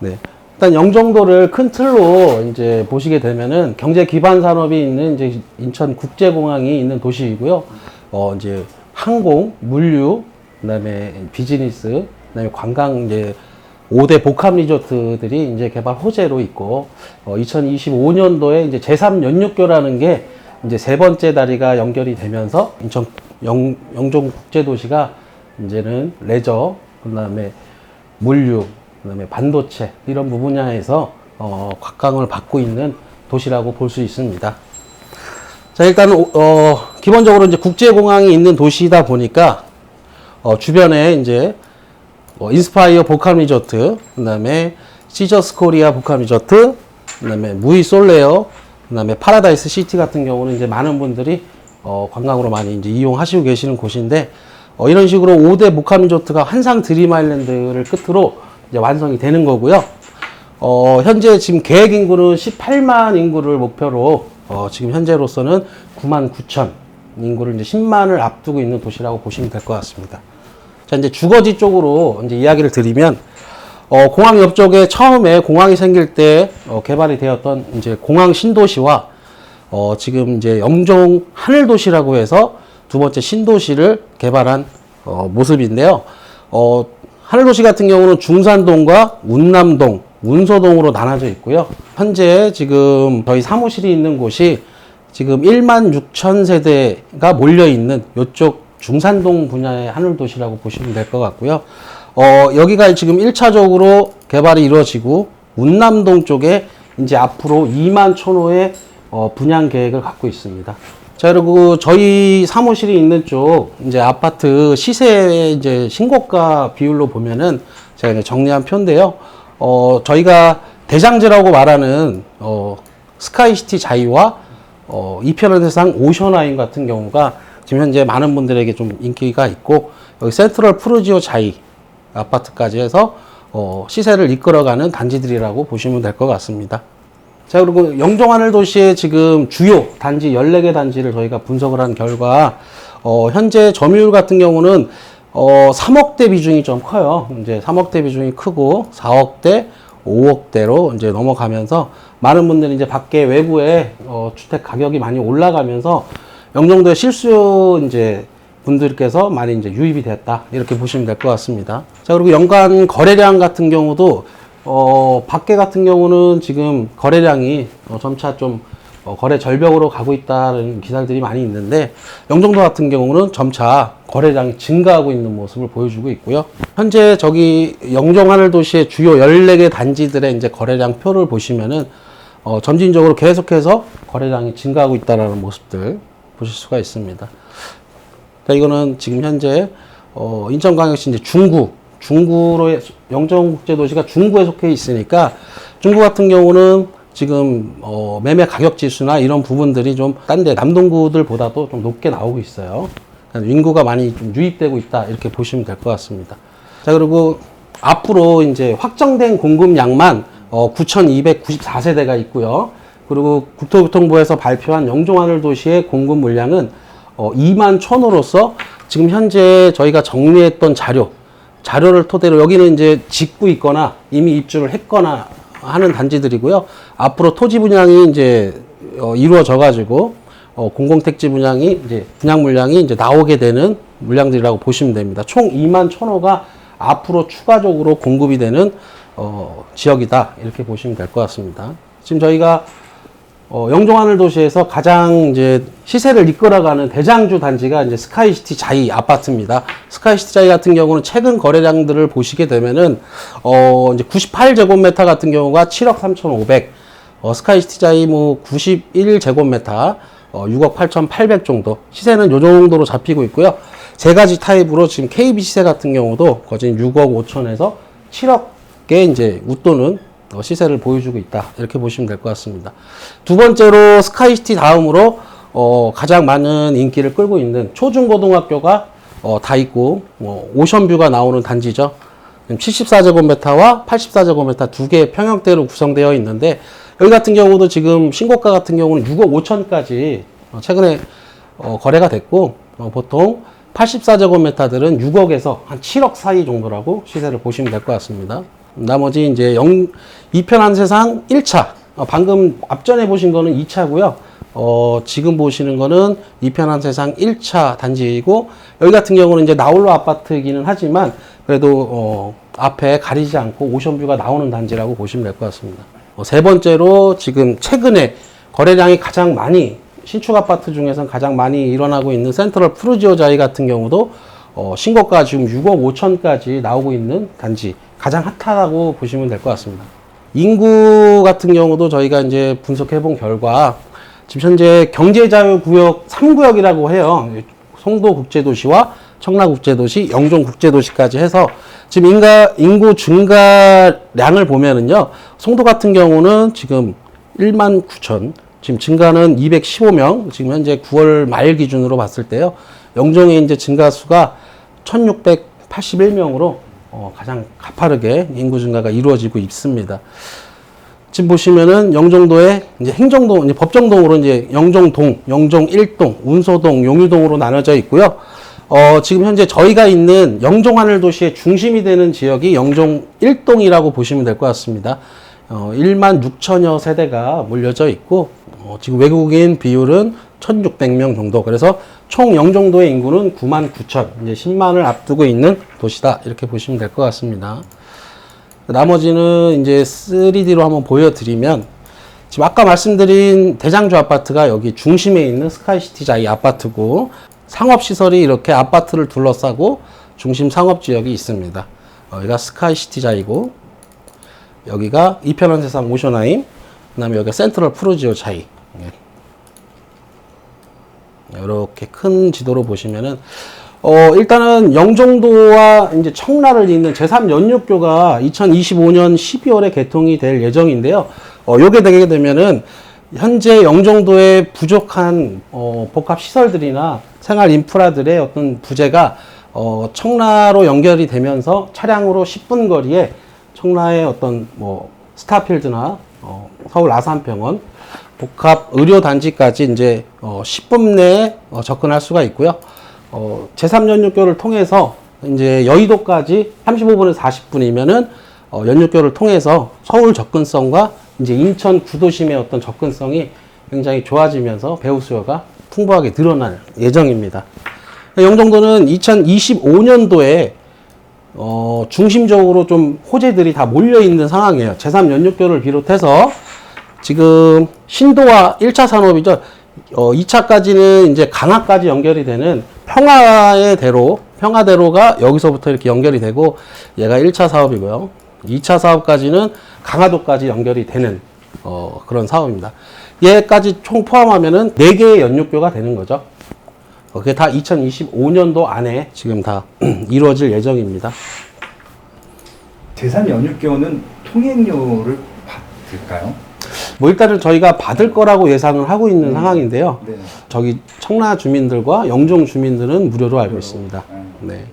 네. 일단 영종도를 큰 틀로 이제 보시게 되면은 경제 기반 산업이 있는 이제 인천 국제공항이 있는 도시이고요. 어 이제 항공, 물류, 그다음에 비즈니스, 그다음에 관광 이제 5대 복합 리조트들이 이제 개발 호재로 있고 어 2025년도에 이제 제3 연육교라는 게 이제 세 번째 다리가 연결이 되면서 인천 영, 영종 국제도시가 이제는 레저, 그다음에 물류, 그다음에 반도체 이런 부분야에서 어, 각광을 받고 있는 도시라고 볼 수 있습니다. 자 일단 어, 기본적으로 이제 국제공항이 있는 도시다 보니까 어, 주변에 이제 어, 인스파이어 복합 리조트, 그다음에 시저스 코리아 복합 리조트, 그다음에 무이 솔레어, 그다음에 파라다이스 시티 같은 경우는 이제 많은 분들이 어, 관광으로 많이 이제 이용하시고 계시는 곳인데 어, 이런 식으로 5대 복합 리조트가 한상 드림 아일랜드를 끝으로 이제 완성이 되는 거고요. 어, 현재 지금 계획 인구는 18만 인구를 목표로 어, 지금 현재로서는 9만 9천 인구를 이제 10만을 앞두고 있는 도시라고 보시면 될 것 같습니다. 자, 이제 주거지 쪽으로 이제 이야기를 드리면, 어, 공항 옆쪽에 처음에 공항이 생길 때, 어, 개발이 되었던 이제 공항 신도시와, 어, 지금 이제 영종 하늘도시라고 해서 두 번째 신도시를 개발한, 어, 모습인데요. 어, 하늘도시 같은 경우는 중산동과 운남동, 운서동으로 나눠져 있고요. 현재 지금 저희 사무실이 있는 곳이 지금 1만 6천 세대가 몰려 있는 이쪽 중산동 분야의 하늘도시라고 보시면 될 것 같고요. 어, 여기가 지금 1차적으로 개발이 이루어지고 운남동 쪽에 이제 앞으로 2만 천호의 어, 분양 계획을 갖고 있습니다. 자, 그리고 저희 사무실이 있는 쪽 이제 아파트 시세 이제 신고가 비율로 보면은 제가 이제 정리한 표인데요. 어, 저희가 대장제라고 말하는 어, 스카이시티 자이와 어, 이편의 세상 오션아인 같은 경우가 지금 현재 많은 분들에게 좀 인기가 있고 여기 센트럴 푸르지오 자이 아파트까지 해서 어, 시세를 이끌어가는 단지들이라고 보시면 될 것 같습니다. 자, 그리고 영종하늘 도시의 지금 주요 단지 14개 단지를 저희가 분석을 한 결과, 어, 현재 점유율 같은 경우는, 어, 3억대 비중이 좀 커요. 이제 3억대 비중이 크고, 4억대, 5억대로 이제 넘어가면서, 많은 분들이 이제 밖에 외부에, 어, 주택 가격이 많이 올라가면서, 영종도의 실수 이제 분들께서 많이 이제 유입이 됐다. 이렇게 보시면 될 것 같습니다. 자, 그리고 연간 거래량 같은 경우도 어, 밖에 같은 경우는 지금 거래량이 어, 점차 좀 어, 거래 절벽으로 가고 있다는 기사들이 많이 있는데 영종도 같은 경우는 점차 거래량이 증가하고 있는 모습을 보여주고 있고요. 현재 저기 영종 하늘 도시의 주요 14개 단지들의 이제 거래량 표를 보시면은 어, 점진적으로 계속해서 거래량이 증가하고 있다는 모습들 보실 수가 있습니다. 자, 이거는 지금 현재 어, 인천광역시 이제 중구, 중구로 영종국제도시가 중구에 속해 있으니까 중구 같은 경우는 지금 어, 매매 가격 지수나 이런 부분들이 좀 딴 데 남동구들보다도 좀 높게 나오고 있어요. 그러니까 인구가 많이 좀 유입되고 있다 이렇게 보시면 될 것 같습니다. 자 그리고 앞으로 이제 확정된 공급량만 어, 9,294세대가 있고요. 그리고 국토교통부에서 발표한 영종하늘 도시의 공급 물량은 어, 2만 천호로서 지금 현재 저희가 정리했던 자료, 자료를 토대로 여기는 이제 짓고 있거나 이미 입주를 했거나 하는 단지들이고요. 앞으로 토지 분양이 이제 어, 이루어져 가지고 어, 공공택지 분양이 이제 분양 물량이 이제 나오게 되는 물량들이라고 보시면 됩니다. 총 2만 천호가 앞으로 추가적으로 공급이 되는 어, 지역이다 이렇게 보시면 될 것 같습니다. 지금 저희가 어, 영종하늘 도시에서 가장 이제 시세를 이끌어가는 대장주 단지가 이제 스카이시티 자이 아파트입니다. 스카이시티 자이 같은 경우는 최근 거래량들을 보시게 되면은 어, 이제 98제곱미터 같은 경우가 7억 3,500, 어, 스카이시티 자이 뭐 91제곱미터 어, 6억 8,800 정도 시세는 요 정도로 잡히고 있고요. 세 가지 타입으로 지금 KB 시세 같은 경우도 거진 6억 5천에서 7억에 이제 웃도는 어, 시세를 보여주고 있다. 이렇게 보시면 될 것 같습니다. 두 번째로 스카이시티 다음으로 어, 가장 많은 인기를 끌고 있는 초중고등학교가 어, 다 있고 뭐 오션뷰가 나오는 단지죠. 74제곱미터와 84제곱미터 두 개의 평형대로 구성되어 있는데 여기 같은 경우도 지금 신고가 같은 경우는 6억 5천까지 어, 최근에 어, 거래가 됐고 어, 보통 84제곱미터들은 6억에서 한 7억 사이 정도라고 시세를 보시면 될 것 같습니다. 나머지 이제 영, 이편한 세상 1차. 어, 방금 앞전에 보신 거는 2차고요. 어, 지금 보시는 거는 이편한 세상 1차 단지이고, 여기 같은 경우는 이제 나홀로 아파트이기는 하지만, 그래도, 어, 앞에 가리지 않고 오션뷰가 나오는 단지라고 보시면 될 것 같습니다. 어, 세 번째로 지금 최근에 거래량이 가장 많이, 신축 아파트 중에서는 가장 많이 일어나고 있는 센트럴 푸르지오자이 같은 경우도 어, 신고가 지금 6억 5천까지 나오고 있는 단지 가장 핫하다고 보시면 될 것 같습니다. 인구 같은 경우도 저희가 이제 분석해 본 결과 지금 현재 경제자유구역 3구역이라고 해요. 송도 국제도시와 청라 국제도시, 영종 국제도시까지 해서 지금 인가, 인구 증가량을 보면은요, 송도 같은 경우는 지금 1만 9천, 지금 증가는 215명, 지금 현재 9월 말 기준으로 봤을 때요, 영종의 이제 증가수가 1681명으로 어, 가장 가파르게 인구 증가가 이루어지고 있습니다. 지금 보시면은 영종도에 이제 행정동, 이제 법정동으로 이제 영종동, 영종 1동, 운소동, 용유동으로 나눠져 있고요. 어, 지금 현재 저희가 있는 영종하늘 도시의 중심이 되는 지역이 영종 1동이라고 보시면 될 것 같습니다. 어, 1만 6천여 세대가 몰려져 있고, 어, 지금 외국인 비율은 1,600명 정도. 그래서 총 영종도의 인구는 9만 9천, 이제 10만을 앞두고 있는 도시다. 이렇게 보시면 될 것 같습니다. 나머지는 이제 3D로 한번 보여드리면 지금 아까 말씀드린 대장주 아파트가 여기 중심에 있는 스카이시티자 이 아파트고 상업시설이 이렇게 아파트를 둘러싸고 중심 상업지역이 있습니다. 어, 여기가 스카이시티자이고 여기가 이편한 세상 오션하임 그 다음에 여기가 센트럴 프로지오 차이 이렇게 큰 지도로 보시면은 어 일단은 영종도와 이제 청라를 잇는 제3연육교가 2025년 12월에 개통이 될 예정인데요. 어 요게 되게 되면은 현재 영종도에 부족한 어 복합 시설들이나 생활 인프라들의 어떤 부재가 어 청라로 연결이 되면서 차량으로 10분 거리에 청라의 어떤 뭐 스타필드나 어 서울 아산병원 복합 의료 단지까지 이제 어 10분 내에 어 접근할 수가 있고요. 어 제3연육교를 통해서 이제 여의도까지 35분에서 40분이면은 어 연육교를 통해서 서울 접근성과 이제 인천 구도심의 어떤 접근성이 굉장히 좋아지면서 배우 수요가 풍부하게 늘어날 예정입니다. 영종도는 2025년도에 어, 중심적으로 좀 호재들이 다 몰려 있는 상황이에요. 제3연육교를 비롯해서 지금 신도와 1차 산업이죠. 어, 2차까지는 이제 강화까지 연결이 되는 평화의 대로, 평화대로가 여기서부터 이렇게 연결이 되고 얘가 1차 사업이고요. 2차 사업까지는 강화도까지 연결이 되는 어, 그런 사업입니다. 얘까지 총 포함하면은 4개의 연육교가 되는 거죠. 어, 그게 다 2025년도 안에 지금 다 이루어질 예정입니다. 제3 연육교는 통행료를 받을까요? 뭐 일단은 저희가 받을 거라고 예상을 하고 있는 상황인데요. 네. 저기 청라 주민들과 영종 주민들은 무료로 알고 있습니다. 음. 네.